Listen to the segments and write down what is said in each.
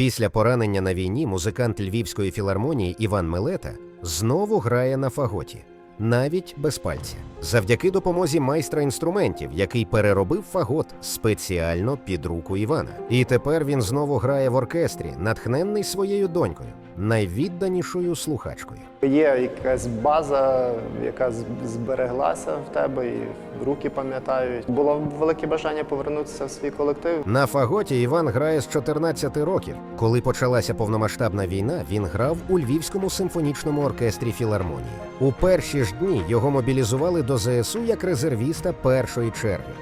Після поранення на війні музикант Львівської філармонії Іван Мелета знову грає на фаготі, навіть без пальця, завдяки допомозі майстра інструментів, який переробив фагот спеціально під руку Івана. І тепер він знову грає в оркестрі, натхненний своєю донькою, найвідданішою слухачкою. Є якась база, яка збереглася в тебе, і руки пам'ятають. Було велике бажання повернутися в свій колектив. На фаготі Іван грає з 14 років. Коли почалася повномасштабна війна, він грав у Львівському симфонічному оркестрі філармонії. У перші ж дні його мобілізували до ЗСУ як резервіста першої черги.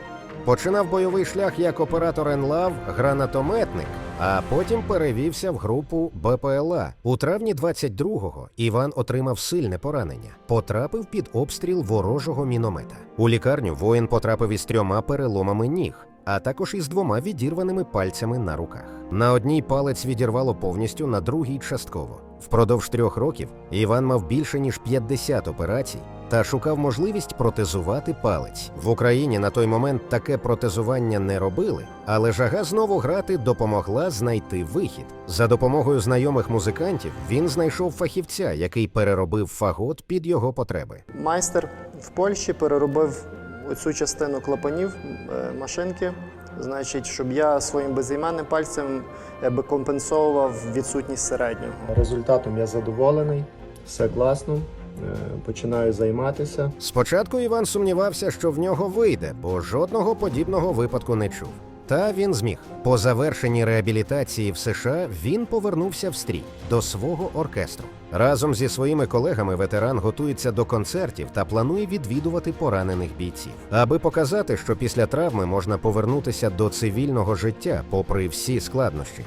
Починав бойовий шлях як оператор НЛАВ, гранатометник, а потім перевівся в групу БПЛА. У травні 22-го Іван отримав сильне поранення, потрапив під обстріл ворожого міномета. У лікарню воїн потрапив із трьома переломами ніг, а також із двома відірваними пальцями на руках. На одній палець відірвало повністю, на другій частково. Впродовж трьох років Іван мав більше ніж 50 операцій та шукав можливість протезувати палець. В Україні на той момент таке протезування не робили, але жага знову грати допомогла знайти вихід. За допомогою знайомих музикантів він знайшов фахівця, який переробив фагот під його потреби. Майстер в Польщі переробив оцю частину клапанів е, машинки. Значить, щоб я своїм безіменним пальцем якби компенсовував відсутність середнього. Результатом я задоволений, все класно. Е, Починаю займатися. Спочатку Іван сумнівався, що в нього вийде, бо жодного подібного випадку не чув. Та він зміг. По завершенні реабілітації в США він повернувся в стрій до свого оркестру. Разом зі своїми колегами ветеран готується до концертів та планує відвідувати поранених бійців, аби показати, що після травми можна повернутися до цивільного життя, попри всі складнощі.